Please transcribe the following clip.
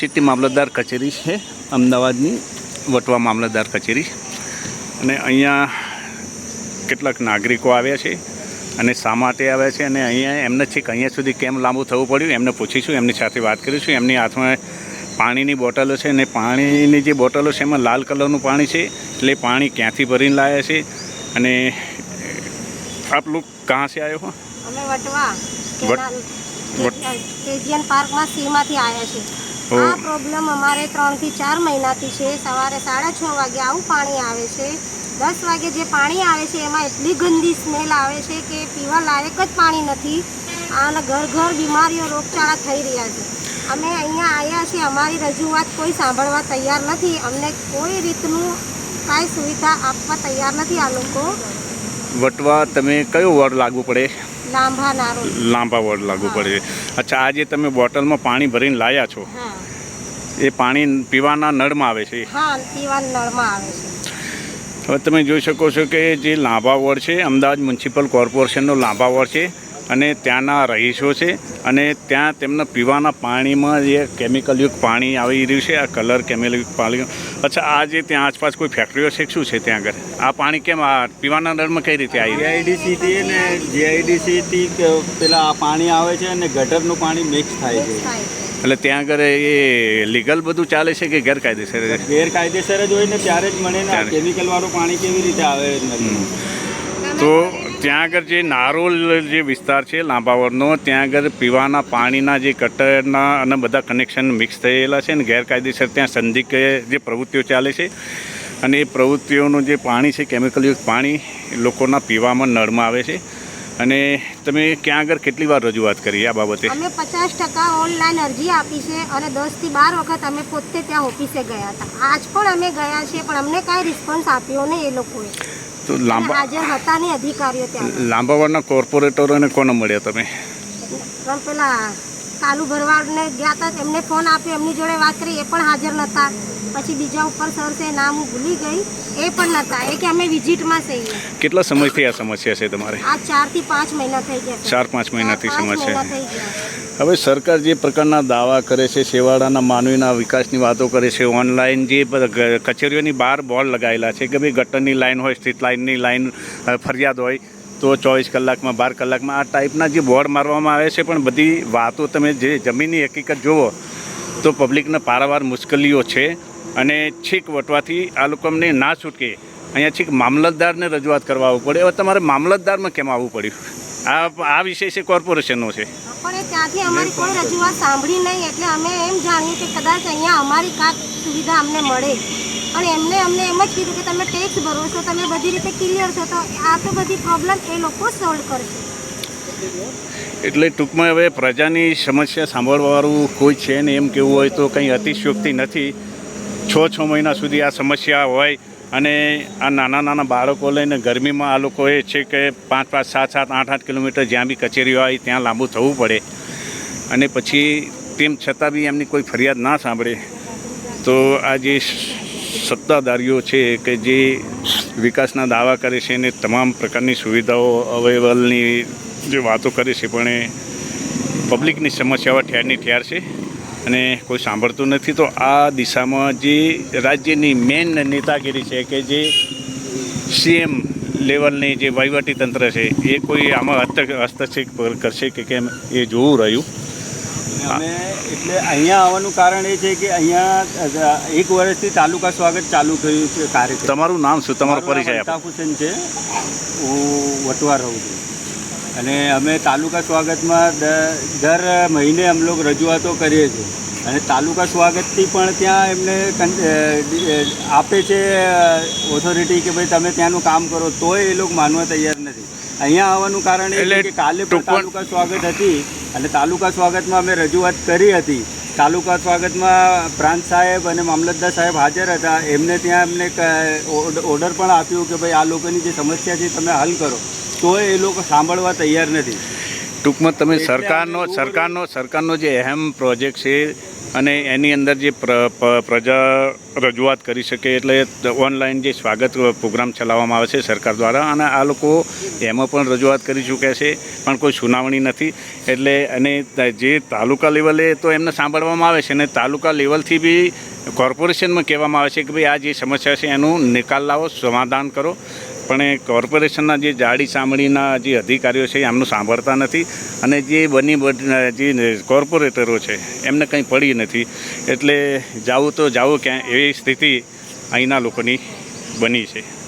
જાણીતી મામલતદાર કચેરી છે અમદાવાદની વટવા મામલતદાર કચેરી. અને અહીંયા કેટલાક નાગરિકો આવ્યા છે અને શા માટે આવ્યા છે અને અહીંયા એમને છેક અહીંયા સુધી કેમ લાંબુ થવું પડ્યું એમને પૂછીશું એમની સાથે વાત કરીશું. એમની હાથમાં પાણીની બોટલો છે અને પાણીની જે બોટલો છે એમાં લાલ કલરનું પાણી છે એટલે પાણી ક્યાંથી ભરીને લાવ્યા છે અને આપ લોક કહાં સે આયો હો? અમે વટવા વટ- વટ- પાર્કમાં સીમાંથી આવ્યા છે ઓ. આ પ્રોબ્લેમ અમારે ત્રણથી ચાર મહિનાથી છે. સવારે સાડા છ વાગે આવું પાણી આવે છે. દસ વાગે જે પાણી આવે છે એમાં એટલી ગંદી સ્મેલ આવે છે કે પીવા લાયક જ પાણી નથી. અને ઘર ઘર બીમારીઓ રોગચાળા થઈ રહ્યા છે. અમે અહીંયા આવ્યા છીએ. અમારી રજૂઆત કોઈ સાંભળવા તૈયાર નથી. અમને કોઈ રીતનું કાંઈ સુવિધા આપવા તૈયાર નથી આ લોકો. વટવા તમે કયો વોર્ડ લાગુ પડે? લાંબા લાંબા વોર્ડ લાગુ પડે. અચ્છા આજે તમે બોટલમાં પાણી ભરીને લાયા છો. હા. એ પાણી પીવાના નળમાં આવે છે. હા પીવા નળમાં આવે છે. હવે તમે જોઈ શકો છો કે જે લાંબા વોર્ડ છે અમદાવાદ મ્યુનિસિપલ કોર્પોરેશનનો લાંબા વોર્ડ છે. અને ત્યાંના રહીશો છે અને ત્યાં તેમના પીવાના પાણીમાં જે કેમિકલયુક્ત પાણી આવી રહ્યું છે આ કલર કેમિકલયુક્ત પાણી. અચ્છા આ જે ત્યાં આસપાસ કોઈ ફેક્ટરીઓ છે શું છે ત્યાં આગળ? આ પાણી કેમ આ પીવાના નળમાં કઈ રીતે આવી રહ્યું? જીઆઈડીસીથી ને જીઆઈડીસીથી પેલા આ પાણી આવે છે અને ગટરનું પાણી મિક્સ થાય છે. છે. એટલે ત્યાં આગળ એ લીગલ બધું ચાલે છે કે ગેરકાયદેસર? ગેરકાયદેસર જ હોય ને ત્યારે જ મળે ને ત્યારે. કેમિકલ વાળું પાણી કેવી રીતે આવે? તો ત્યાં આગળ જે નારોલ જે વિસ્તાર છે લાંબાવરનો, ત્યાં આગળ પીવાના પાણીના જે ગટરના અને બધા કનેક્શન મિક્સ થયેલા છે ને ગેરકાયદેસર ત્યાં સંદિગ્ધ જે પ્રવૃત્તિઓ ચાલે છે. અને એ પ્રવૃત્તિઓનું જે પાણી છે કેમિકલયુક્ત પાણી લોકોના પીવામાં નળમાં આવે છે. અને તમે ક્યાં આગળ કેટલી વાર રજૂઆત કરી આ બાબતે? અમે પચાસ ટકા ઓનલાઈન અરજી આપી છે અને દસથી બાર વખત અમે પોતે ત્યાં ઓફિસે ગયા હતા. આજ પણ અમે ગયા છીએ, પણ અમને કાંઈ રિસ્પોન્સ આપ્યો નહીં એ લોકોએ. તો લાંબા હાજર હતા ને અધિકારીઓ ત્યાં. લાંબાવરના કોર્પોરેટરોને કોને મળ્યા તમે? પેલા કાલુ ભરવાડને ગયા હતા એમને ફોન આપ્યો એમની જોડે વાત કરી એ પણ હાજર નહોતા પછી બીજા ઉપર સર છે નામ હું ભૂલી ગઈ એ પણ નહોતા એ કે અમે વિઝિટમાં છીએ કેટલા સમયથી આ સમસ્યા છે તમારે? આ ચારથી પાંચ મહિના થઈ ગયા ચાર પાંચ મહિનાથી સમસ્યા હવે સરકાર જે પ્રકારના દાવા કરે છે છેવાડાના માનવીના વિકાસની વાતો કરે છે ઓનલાઈન જે કચેરીઓની બહાર બોર્ડ લગાવેલા છે કે ભાઈ ગટરની લાઈન હોય સ્ટ્રીટ લાઇનની લાઈન ફરિયાદ હોય તો ચોવીસ કલાકમાં, બાર કલાકમાં, આ ટાઈપના જે બોર્ડ મારવામાં આવે છે, પણ બધી વાતો તમે જે જમીનની હકીકત જુઓ તો પબ્લિકને પારાવાર મુશ્કેલીઓ છે. અને છેક વટવાથી આ લોકો અમને ના છૂટકે અહીંયા છીક મામલતદારને રજૂઆત કરવા આવવું પડે. હવે તમારે મામલતદારમાં કેમ આવવું પડ્યું? આ આ વિષય છે, કોર્પોરેશનનો છે. પણ ત્યાંથી અમારી કોઈ રજૂઆત સાંભળી નહીં, એટલે અમે એમ જાણ્યું કે કદાચ અહીંયા અમારી કાંક સુવિધા અમને મળે. અને એમને અમને એમ જ કીધું કે તમે ટેક્સ ભરો છો, તમે બધી રીતે ક્લિયર છો, તો આ તો બધી પ્રોબ્લેમ એ લોકો સોલ્વ કરશે. એટલે ટૂંકમાં હવે પ્રજાની સમસ્યા સાંભળવાવાળું કોઈ છે ને એમ કેવું હોય તો કંઈ અતિશયોક્તિ નથી. છ છ મહિના સુધી આ સમસ્યા હોય અને આ નાના નાના બાળકો લઈને ગરમીમાં આ લોકોએ છે કે પાંચ પાંચ, સાત સાત, આઠ આઠ કિલોમીટર જ્યાં બી કચેરીઓ આવી ત્યાં લાંબુ થવું પડે. અને પછી તેમ છતાં બી એમની કોઈ ફરિયાદ ના સાંભળે. તો આ જે સત્તાધારીઓ છે કે જે વિકાસના દાવા કરે છે અને તમામ પ્રકારની સુવિધાઓ અવેલેબલની જે વાતો કરે છે પણ એ પબ્લિકની સમસ્યાઓ ઠેરની ઠેર છે અને કોઈ સાંભળતું નથી. તો આ દિશામાં જે રાજ્યની મેન નેતાગીરી છે કે જે સીએમ લેવલની જે વહીવટી તંત્ર છે, એ કોઈ આમાં હસ્તક્ષેપ કરશે કે કેમ? એ જોવું રહ્યું. અમે એટલે અહીંયા આવવાનું કારણ એ છે કે અહીંયા એક વર્ષથી તાલુકા સ્વાગત ચાલુ થયું છે કાર્યક્રમ. તમારું નામ શું? તમારો પરિચય અલ્તાફ હુસેન છે. હું વટવા રહું છું. અને અમે તાલુકા સ્વાગતમાં દર મહિને અમે લોકો રજૂઆતો કરીએ છીએ. અને તાલુકા સ્વાગતથી પણ ત્યાં એમને આપે છે ઓથોરિટી કે ભાઈ તમે ત્યાંનું કામ કરો તોય એ લોકો માનવા તૈયાર નથી. અહીંયા આવવાનું કારણ એટલે કે કાલે પણ તાલુકા સ્વાગત હતી. અને તાલુકા સ્વાગતમાં અમે રજૂઆત કરી હતી. તાલુકા સ્વાગતમાં પ્રાંત સાહેબ અને મામલતદાર સાહેબ હાજર હતા. એમને ત્યાં એમને ઓર્ડર પણ આપ્યું કે ભાઈ આ લોકોની જે સમસ્યા છે તમે હલ કરો. તો એ લોકો સાંભળવા તૈયાર નથી. ટૂંકમાં તમે સરકારનો સરકારનો સરકારનો જે અહેમ પ્રોજેક્ટ છે અને એની અંદર જે પ્ર પ્રજા રજૂઆત કરી શકે એટલે ઓનલાઈન જે સ્વાગત પ્રોગ્રામ ચલાવવામાં આવે છે સરકાર દ્વારા, અને આ લોકો એમાં પણ રજૂઆત કરી ચૂક્યા છે, પણ કોઈ સુનાવણી નથી. એટલે અને જે તાલુકા લેવલે તો એમને સાંભળવામાં આવે છે, અને તાલુકા લેવલથી બી કોર્પોરેશનમાં કહેવામાં આવે છે કે ભાઈ આ જે સમસ્યા છે એનું નિકાલ લાવો, સમાધાન કરો. પણ એ કોર્પોરેશનના જે જાડી સાંભળીના જે અધિકારીઓ છે એ આમનું સાંભળતા નથી અને જે બન- જે કોર્પોરેટરો છે, એમને કંઈ પડી નથી. એટલે જાવું તો જાવું ક્યાં એવી સ્થિતિ અહીંના લોકોની બની છે.